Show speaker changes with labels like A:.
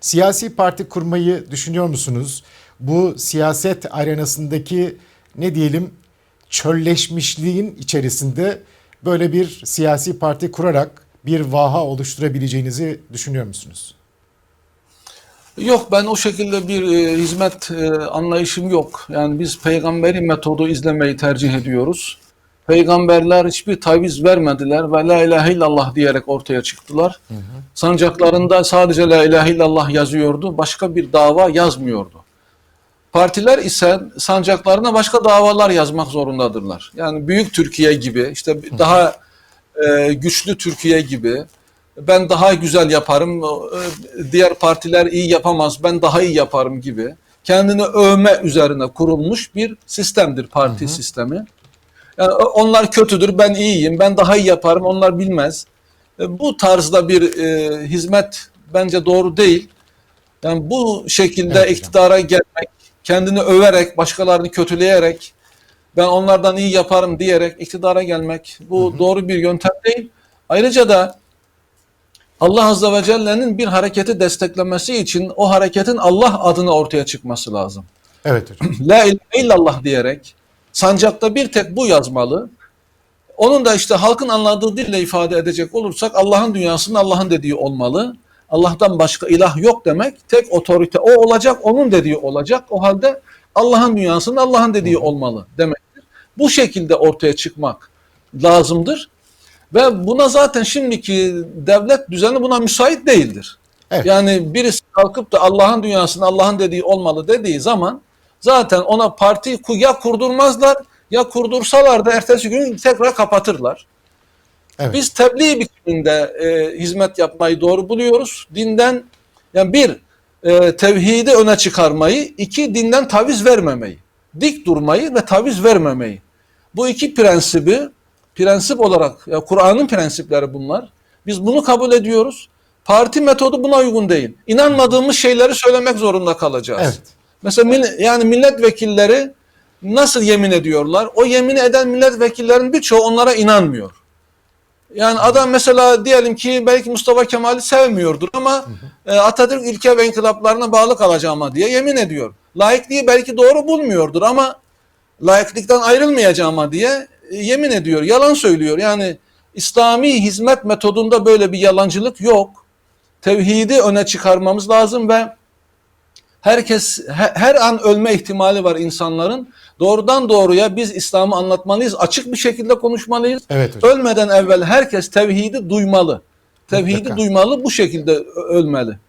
A: Siyasi parti kurmayı düşünüyor musunuz? Bu siyaset arenasındaki ne diyelim çölleşmişliğin içerisinde böyle bir siyasi parti kurarak bir vaha oluşturabileceğinizi düşünüyor musunuz?
B: Yok ben o şekilde bir e, hizmet e, anlayışım yok. Yani biz peygamberi metodu izlemeyi tercih ediyoruz. Peygamberler hiçbir taviz vermediler ve la ilahe illallah diyerek ortaya çıktılar. Sancaklarında sadece la ilahe illallah yazıyordu. Başka bir dava yazmıyordu. Partiler ise sancaklarına başka davalar yazmak zorundadırlar. Yani büyük Türkiye gibi, işte daha e, güçlü Türkiye gibi, ben daha güzel yaparım, e, diğer partiler iyi yapamaz, ben daha iyi yaparım gibi kendini övme üzerine kurulmuş bir sistemdir parti sistemi. Yani onlar kötüdür, ben iyiyim, ben daha iyi yaparım, onlar bilmez. E, Bu tarzda bir e, hizmet bence doğru değil. Yani bu şekilde
A: Evet
B: iktidara gelmek, kendini överek, başkalarını kötüleyerek, ben onlardan iyi yaparım diyerek iktidara gelmek bu doğru bir yöntem değil. Ayrıca da Allah Azze ve Celle'nin bir hareketi desteklemesi için o hareketin Allah adına ortaya çıkması lazım.
A: Evet hocam.
B: La ilahe illallah diyerek sancakta bir tek bu yazmalı. Onun da işte halkın anladığı dille ifade edecek olursak Allah'ın dünyasının Allah'ın dediği olmalı. Allah'tan başka ilah yok demek tek otorite o olacak onun dediği olacak. O halde Allah'ın dünyasının Allah'ın dediği olmalı demektir. Bu şekilde ortaya çıkmak lazımdır. Ve buna zaten şimdiki devlet düzeni buna müsait değildir.
A: Evet.
B: Yani birisi kalkıp da Allah'ın dünyasının Allah'ın dediği olmalı dediği zaman zaten ona parti ya kurdurmazlar ya kurdursalar da ertesi gün tekrar kapatırlar.
A: Evet.
B: Biz tebliğ biçiminde e, hizmet yapmayı doğru buluyoruz. Dinden yani bir e, tevhidi öne çıkarmayı, iki dinden taviz vermemeyi, dik durmayı ve taviz vermemeyi. Bu iki prensibi prensip olarak ya Kur'an'ın prensipleri bunlar. Biz bunu kabul ediyoruz. Parti metodu buna uygun değil. İnanmadığımız şeyleri söylemek zorunda kalacağız.
A: Evet.
B: Mesela yani milletvekilleri nasıl yemin ediyorlar? O yemin eden milletvekillerin birçoğu onlara inanmıyor. Yani adam mesela diyelim ki belki Mustafa Kemal'i sevmiyordur ama e, Atatürk ilke ve inkılaplarına bağlı kalacağıma diye yemin ediyor. Laikliği belki doğru bulmuyordur ama laiklikten ayrılmayacağıma diye e, yemin ediyor. Yalan söylüyor. Yani İslami hizmet metodunda böyle bir yalancılık yok. Tevhidi öne çıkarmamız lazım ve herkes he- her an ölme ihtimali var insanların. Doğrudan doğruya biz İslam'ı anlatmalıyız. Açık bir şekilde konuşmalıyız.
A: Evet hocam.
B: Ölmeden evvel herkes tevhidi duymalı. Tevhidi
A: Mutlaka.
B: duymalı bu şekilde ölmeli.